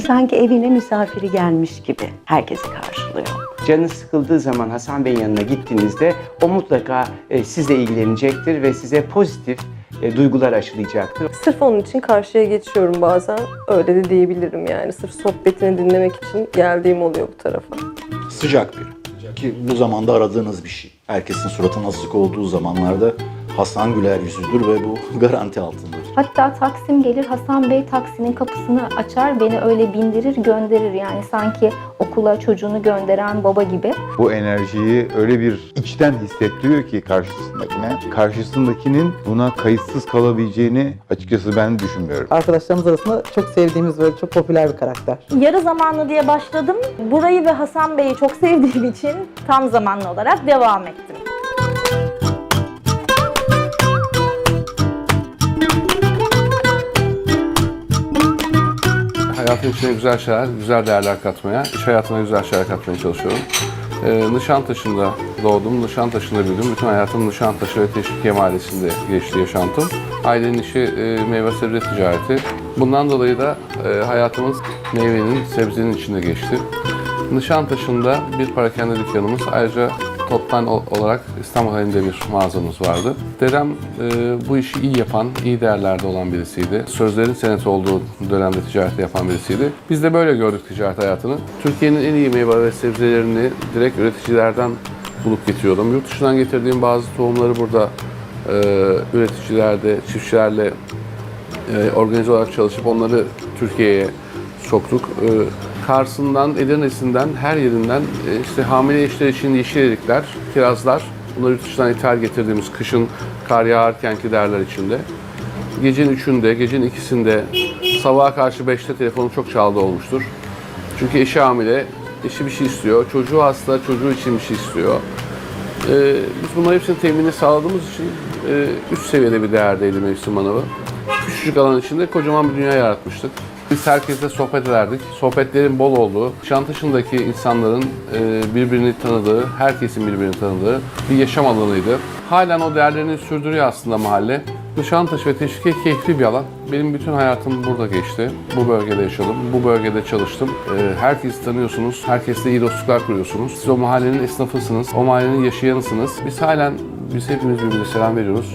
Sanki evine misafiri gelmiş gibi herkesi karşılıyor. Canınız sıkıldığı zaman Hasan Bey'in yanına gittiğinizde o mutlaka e, sizle ilgilenecektir ve size pozitif e, duygular aşılayacaktır. Sırf onun için karşıya geçiyorum bazen. Öyle de diyebilirim yani. Sırf sohbetini dinlemek için geldiğim oluyor bu tarafa. Sıcak biri. Ki bu zamanda aradığınız bir şey. Herkesin suratının asık olduğu zamanlarda Hasan güler yüzüdür ve bu garanti altındadır. Hatta Taksim gelir Hasan Bey taksinin kapısını açar beni öyle bindirir gönderir yani sanki okula çocuğunu gönderen baba gibi. Bu enerjiyi öyle bir içten hissettiriyor ki karşısındakine. Karşısındakinin buna kayıtsız kalabileceğini açıkçası ben düşünmüyorum. Arkadaşlarımız arasında çok sevdiğimiz böyle çok popüler bir karakter. Yarı zamanlı diye başladım. Burayı ve Hasan Bey'i çok sevdiğim için tam zamanlı olarak devam ettim. İçine güzel şeyler, güzel değerler katmaya, iş hayatına güzel şeyler katmaya çalışıyorum. Ee, Nişantaşı'nda doğdum, Nişantaşı'nda büyüdüm. Bütün hayatım Nişantaşı ve Teşvikiye Mahallesi'nde geçti yaşantım. Ailenin işi e, meyve sebze ticareti. Bundan dolayı da e, hayatımız meyvenin, sebzenin içinde geçti. Nişantaşı'nda bir parakende dükkanımız, ayrıca toptan olarak İstanbul halinde bir mağazamız vardı. Dedem e, bu işi iyi yapan, iyi değerlerde olan birisiydi. Sözlerin seneti olduğu dönemde ticareti yapan birisiydi. Biz de böyle gördük ticaret hayatını. Türkiye'nin en iyi meyve ve sebzelerini direkt üreticilerden bulup getiriyordum. Yurt dışından getirdiğim bazı tohumları burada e, üreticilerde, çiftçilerle e, organize olarak çalışıp onları Türkiye'ye soktuk. E, Kars'ından, Edirne'sinden, her yerinden e, işte hamile eşler için yeşil erikler, kirazlar, bunları yurt dışından ithal getirdiğimiz kışın kar yağarkenki derler içinde. Gecenin üçünde, gecenin ikisinde, sabaha karşı beşte telefonum çok çaldı olmuştur. Çünkü eşi hamile, eşi bir şey istiyor, çocuğu hasta, çocuğu için bir şey istiyor. Ee, biz bunların hepsini teminini sağladığımız için e, üst seviyede bir değerdeydi mevsim manavı. Küçücük alan içinde kocaman bir dünya yaratmıştık. Biz herkesle sohbet ederdik. Sohbetlerin bol olduğu, Nişantaşı'ndaki insanların e, birbirini tanıdığı, herkesin birbirini tanıdığı bir yaşam alanıydı. Halen o değerlerini sürdürüyor aslında mahalle. Nişantaşı ve Teşvikiye keyifli bir alan. Benim bütün hayatım burada geçti. Bu bölgede yaşadım, bu bölgede çalıştım. Ee, herkesi tanıyorsunuz, herkesle iyi dostluklar kuruyorsunuz. Siz o mahallenin esnafısınız, o mahallenin yaşayanısınız. Biz halen, biz hepimiz birbirine selam veriyoruz.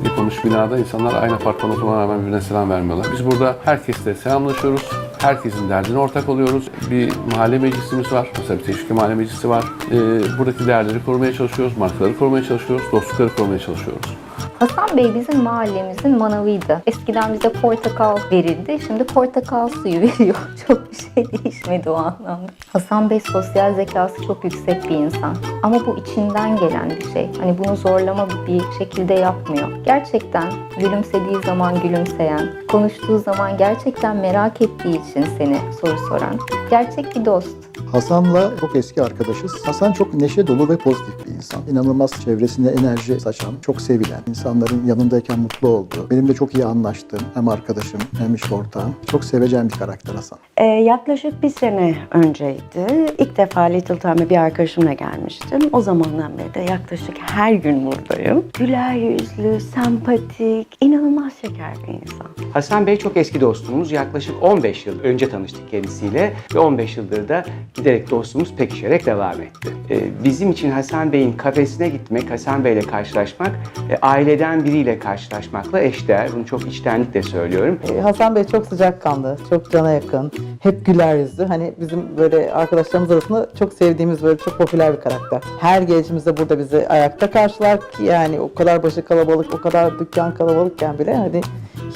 Birçok yıkılmış binada insanlar aynı apartmanda oturmana rağmen birbirine selam vermiyorlar. Biz burada herkesle selamlaşıyoruz. Herkesin derdine ortak oluyoruz. Bir mahalle meclisimiz var. Mesela bir teşvik mahalle meclisi var. Ee, buradaki değerleri korumaya çalışıyoruz, markaları korumaya çalışıyoruz, dostlukları korumaya çalışıyoruz. Hasan Bey bizim mahallemizin manavıydı. Eskiden bize portakal verildi. Şimdi portakal suyu veriyor. Çok bir şey değişmedi o anlamda. Hasan Bey sosyal zekası çok yüksek bir insan. Ama bu içinden gelen bir şey. Hani bunu zorlama bir şekilde yapmıyor. Gerçekten gülümsediği zaman gülümseyen, konuştuğu zaman gerçekten merak ettiği için seni soru soran. Gerçek bir dost. Hasan'la çok eski arkadaşız. Hasan çok neşe dolu ve pozitif bir insan. İnanılmaz çevresinde enerji saçan, çok sevilen, insanların yanındayken mutlu olduğu, benim de çok iyi anlaştığım hem arkadaşım hem iş ortağım. Çok sevecen bir karakter Hasan. Ee, yaklaşık bir sene önceydi. İlk defa Little Time'e bir arkadaşımla gelmiştim. O zamandan beri de yaklaşık her gün buradayım. Güler yüzlü, sempatik, inanılmaz şeker bir insan. Hasan Bey çok eski dostumuz. Yaklaşık 15 yıl önce tanıştık kendisiyle ve 15 yıldır da giderek dostluğumuz pekişerek devam etti. Ee, bizim için Hasan Bey'in kafesine gitmek, Hasan Bey'le karşılaşmak, e, aileden biriyle karşılaşmakla eşdeğer. Bunu çok içtenlikle söylüyorum. Ee, Hasan Bey çok sıcakkanlı, çok cana yakın, hep güler yüzlü. Hani bizim böyle arkadaşlarımız arasında çok sevdiğimiz böyle çok popüler bir karakter. Her gelişimizde burada bizi ayakta karşılar yani o kadar başı kalabalık, o kadar dükkan kalabalıkken bile hani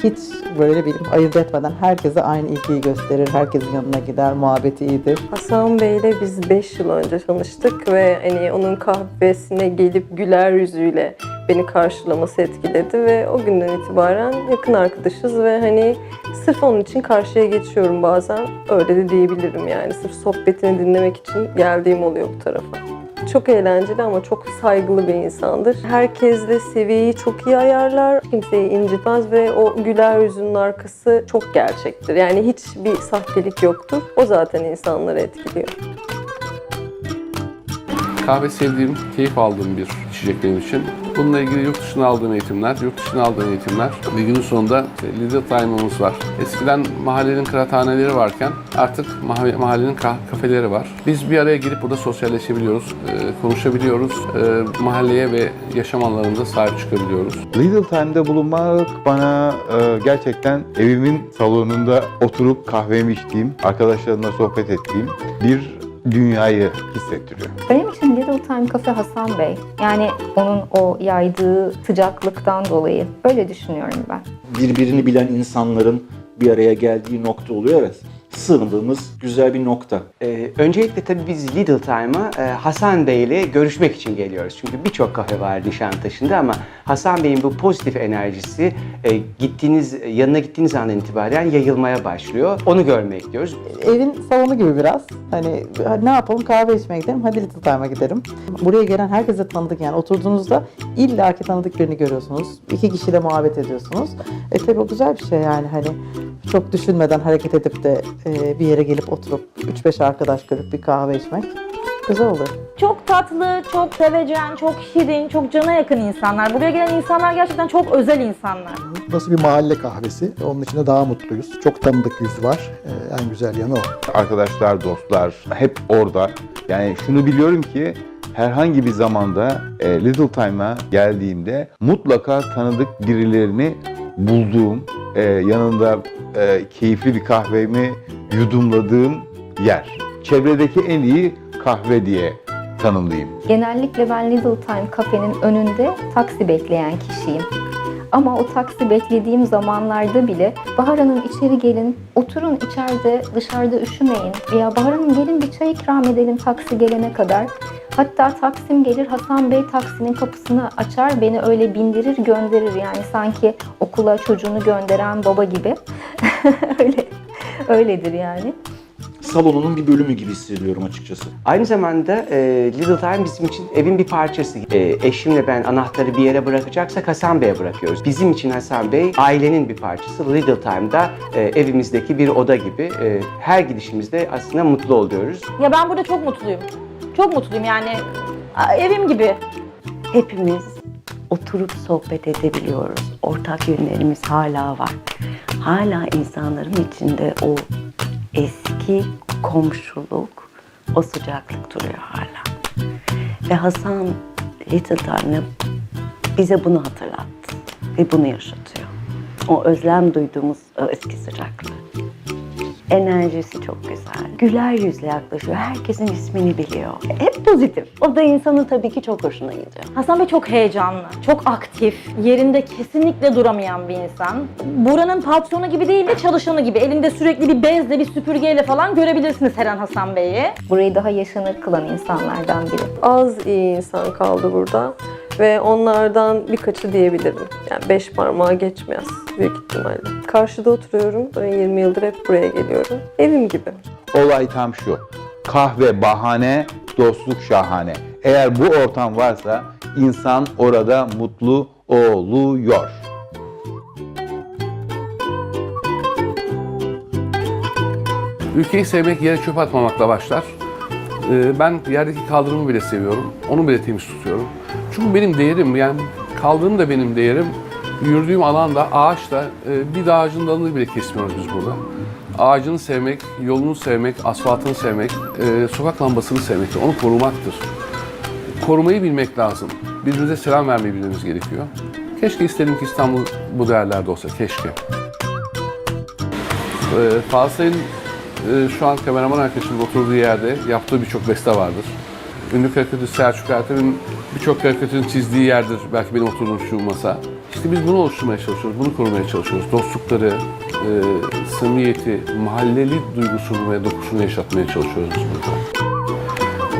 hiç böyle bir ayırt etmeden herkese aynı ilgiyi gösterir, herkesin yanına gider, muhabbeti iyidir. Hasan Bey'le biz 5 yıl önce tanıştık ve hani onun kahvesine gelip güler yüzüyle beni karşılaması etkiledi ve o günden itibaren yakın arkadaşız ve hani sırf onun için karşıya geçiyorum bazen. Öyle de diyebilirim yani. Sırf sohbetini dinlemek için geldiğim oluyor bu tarafa. Çok eğlenceli ama çok saygılı bir insandır. Herkesle seviyeyi çok iyi ayarlar. Kimseyi incitmez ve o güler yüzünün arkası çok gerçektir. Yani hiçbir sahtelik yoktur. O zaten insanları etkiliyor. Kahve sevdiğim, keyif aldığım bir içecek benim için. Bununla ilgili yurt dışına aldığım eğitimler, yurt dışına aldığım eğitimler. Bir günün sonunda işte Little Time'ımız var. Eskiden mahallenin kıraathaneleri varken artık mahalle- mahallenin ka- kafeleri var. Biz bir araya gelip burada sosyalleşebiliyoruz, e, konuşabiliyoruz. E, mahalleye ve yaşam alanlarında sahip çıkabiliyoruz. Little Time'da bulunmak bana e, gerçekten evimin salonunda oturup kahvemi içtiğim, arkadaşlarımla sohbet ettiğim bir dünyayı hissettiriyor. Benim için Little Time Cafe Hasan Bey. Yani onun o yaydığı sıcaklıktan dolayı. Böyle düşünüyorum ben. birbirini bilen insanların bir araya geldiği nokta oluyor. Evet, sığındığımız güzel bir nokta. Ee, öncelikle tabii biz Little Time'a e, Hasan Bey ile görüşmek için geliyoruz. Çünkü birçok kafe var Nişantaşı'nda ama Hasan Bey'in bu pozitif enerjisi e, gittiğiniz yanına gittiğiniz andan itibaren yayılmaya başlıyor. Onu görmek istiyoruz. Evin salonu gibi biraz. Hani ne yapalım kahve içmeye gidelim, hadi Little Time'a gidelim. Buraya gelen herkese tanıdık yani. Oturduğunuzda illaki tanıdık birini görüyorsunuz. İki kişiyle muhabbet ediyorsunuz. E tabi o güzel bir şey yani hani çok düşünmeden hareket edip de e, bir yere gelip oturup 3-5 arkadaş görüp bir kahve içmek güzel olur. Çok tatlı, çok sevecen, çok şirin, çok cana yakın insanlar. Buraya gelen insanlar gerçekten çok özel insanlar. Burası bir mahalle kahvesi. Onun içinde daha mutluyuz. Çok tanıdık yüz var. Ee, en güzel yanı o. Arkadaşlar, dostlar hep orada. Yani şunu biliyorum ki herhangi bir zamanda e, Little Time'a geldiğimde mutlaka tanıdık birilerini bulduğum, e, yanında e, keyifli bir kahvemi yudumladığım yer. Çevredeki en iyi kahve diye tanımlayayım. Genellikle ben Little Time kafenin önünde taksi bekleyen kişiyim. Ama o taksi beklediğim zamanlarda bile Bahar Hanım içeri gelin, oturun içeride, dışarıda üşümeyin. Veya Bahar Hanım gelin bir çay ikram edelim taksi gelene kadar. Hatta taksim gelir Hasan Bey taksinin kapısını açar, beni öyle bindirir gönderir. Yani sanki okula çocuğunu gönderen baba gibi. öyle öyledir yani. Salonunun bir bölümü gibi hissediyorum açıkçası. Aynı zamanda e, Little Time bizim için evin bir parçası. E, eşimle ben anahtarı bir yere bırakacaksak Hasan Bey'e bırakıyoruz. Bizim için Hasan Bey ailenin bir parçası. Little Time'da e, evimizdeki bir oda gibi. E, her gidişimizde aslında mutlu oluyoruz. Ya ben burada çok mutluyum. Çok mutluyum yani. Evim gibi. Hepimiz oturup sohbet edebiliyoruz. Ortak yönlerimiz hala var. Hala insanların içinde o eski komşuluk, o sıcaklık duruyor hala. Ve Hasan Little Time'ı bize bunu hatırlattı ve bunu yaşatıyor. O özlem duyduğumuz o eski sıcaklık. Enerjisi çok güzel. Güler yüzle yaklaşıyor. Herkesin ismini biliyor. Hep pozitif. O da insanın tabii ki çok hoşuna gidiyor. Hasan Bey çok heyecanlı, çok aktif, yerinde kesinlikle duramayan bir insan. Buranın patronu gibi değil de çalışanı gibi. Elinde sürekli bir bezle, bir süpürgeyle falan görebilirsiniz her an Hasan Bey'i. Burayı daha yaşanır kılan insanlardan biri. Az iyi insan kaldı burada ve onlardan birkaçı diyebilirim. Yani beş parmağı geçmez büyük ihtimalle. Karşıda oturuyorum. Ben 20 yıldır hep buraya geliyorum. Evim gibi. Olay tam şu. Kahve bahane, dostluk şahane. Eğer bu ortam varsa insan orada mutlu oluyor. Ülkeyi sevmek yere çöp atmamakla başlar. Ee, Ben yerdeki kaldırımı bile seviyorum. Onu bile temiz tutuyorum. Çünkü benim değerim yani kaldırım da benim değerim. Yürüdüğüm alanda ağaçla e, bir ağacın dalını bile kesmiyoruz biz burada. Ağacını sevmek, yolunu sevmek, asfaltını sevmek, e, sokak lambasını sevmektir. Onu korumaktır. Korumayı bilmek lazım. Birbirimize selam vermeyi bilmemiz gerekiyor. Keşke isterim ki İstanbul bu değerlerde olsa. Keşke. E, şu an kameraman arkadaşımın oturduğu yerde yaptığı birçok beste vardır. Ünlü karikatürist Selçuk Ertem'in birçok karikatürün çizdiği yerdir belki benim oturduğum şu masa. İşte biz bunu oluşturmaya çalışıyoruz, bunu korumaya çalışıyoruz. Dostlukları, e, samimiyeti, mahalleli duygusunu ve dokusunu yaşatmaya çalışıyoruz burada.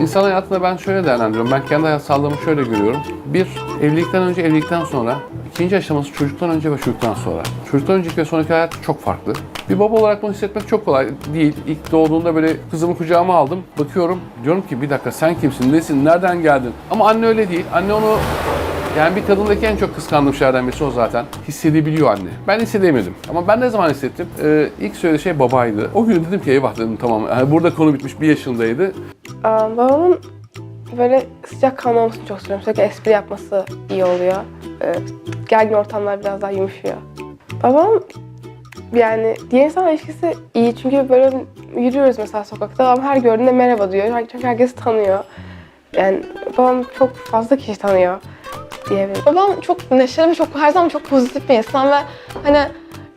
İnsan hayatında ben şöyle değerlendiriyorum. Ben kendi hayat sağlığımı şöyle görüyorum. Bir, evlilikten önce, evlilikten sonra. İkinci aşaması çocuktan önce ve çocuktan sonra. Çocuktan önceki ve sonraki hayat çok farklı. Bir baba olarak bunu hissetmek çok kolay değil. İlk doğduğunda böyle kızımı kucağıma aldım. Bakıyorum, diyorum ki bir dakika sen kimsin, nesin, nereden geldin? Ama anne öyle değil. Anne onu yani bir kadındaki en çok kıskandığım şeylerden birisi o zaten. Hissedebiliyor anne. Ben hissedemedim. Ama ben ne zaman hissettim? Ee, ilk söylediği şey babaydı. O gün dedim ki eyvah dedim tamam. Yani burada konu bitmiş bir yaşındaydı. Aa, babamın böyle sıcak kanlı olmasını çok seviyorum. Sürekli espri yapması iyi oluyor. Ee, gergin ortamlar biraz daha yumuşuyor. Babam yani diğer insan ilişkisi iyi çünkü böyle yürüyoruz mesela sokakta. Babam her gördüğünde merhaba diyor. Çünkü herkes tanıyor. Yani babam çok fazla kişi tanıyor diyebilirim. Babam çok neşeli ve çok her zaman çok pozitif bir insan ve hani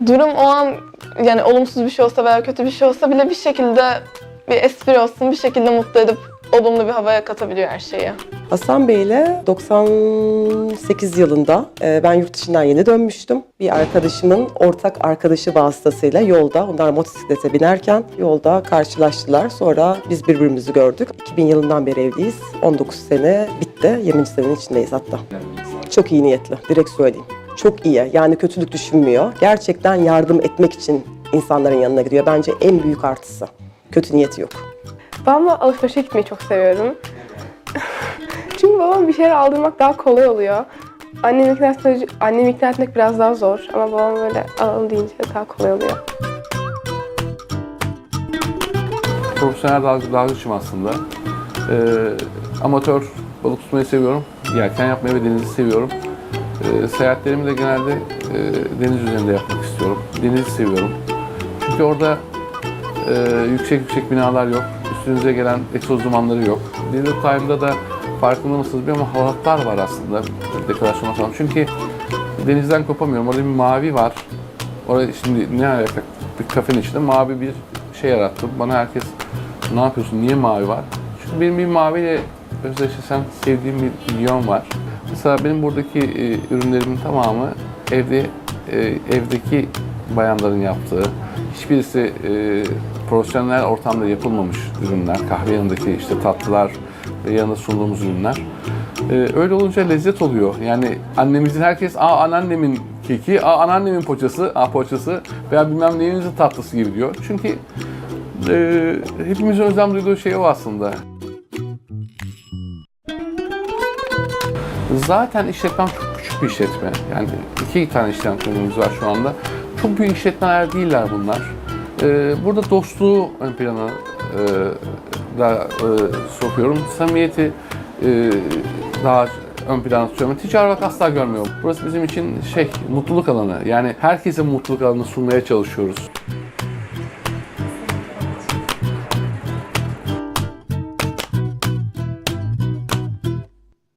durum o an yani olumsuz bir şey olsa veya kötü bir şey olsa bile bir şekilde bir espri olsun bir şekilde mutlu edip olumlu bir havaya katabiliyor her şeyi. Hasan Bey ile 98 yılında e, ben yurt dışından yeni dönmüştüm. Bir arkadaşımın ortak arkadaşı vasıtasıyla yolda, onlar motosiklete binerken yolda karşılaştılar. Sonra biz birbirimizi gördük. 2000 yılından beri evliyiz. 19 sene bitti. 20. senenin içindeyiz hatta. Çok iyi niyetli, direkt söyleyeyim. Çok iyi. Yani kötülük düşünmüyor. Gerçekten yardım etmek için insanların yanına gidiyor. Bence en büyük artısı. Kötü niyeti yok. Babamla alışverişe gitmeyi çok seviyorum. Çünkü babam bir şeyler aldırmak daha kolay oluyor. Annemi ikna, etmek, annemi ikna etmek biraz daha zor ama babam böyle alalım deyince daha kolay oluyor. Profesyonel dalgıç, dalgıçım aslında. Ee, amatör balık tutmayı seviyorum. Yelken yapmayı ve denizi seviyorum. Ee, seyahatlerimi de genelde e, deniz üzerinde yapmak istiyorum. Denizi seviyorum. Çünkü orada e, yüksek yüksek binalar yok. Üstünüze gelen egzoz dumanları yok. Little Time'da da farkında mısınız bilmiyorum ama halatlar var aslında dekorasyona falan. Çünkü denizden kopamıyorum. Orada bir mavi var. Orada şimdi ne alaka? Bir kafenin içinde mavi bir şey yarattım. Bana herkes ne yapıyorsun, niye mavi var? Çünkü benim bir maviyle özdeşleşen sevdiğim bir milyon var. Mesela benim buradaki e, ürünlerimin tamamı evde e, evdeki bayanların yaptığı, hiçbirisi e, profesyonel ortamda yapılmamış ürünler. Kahve yanındaki işte tatlılar ve yanında sunduğumuz ürünler. E, öyle olunca lezzet oluyor. Yani annemizin herkes, aa anneannemin keki, aa anneannemin poğaçası, aa poğaçası veya bilmem neyinizin tatlısı gibi diyor. Çünkü e, hepimizin özlem duyduğu şey o aslında. Zaten işletmem çok küçük bir işletme. Yani iki tane işletmemiz var şu anda. Çok büyük işletmeler değiller bunlar. Ee, burada dostluğu ön plana e, da e, sokuyorum. Samimiyeti e, daha ön plana tutuyorum. Ticari olarak asla görmüyorum. Burası bizim için şey, mutluluk alanı. Yani herkese mutluluk alanı sunmaya çalışıyoruz.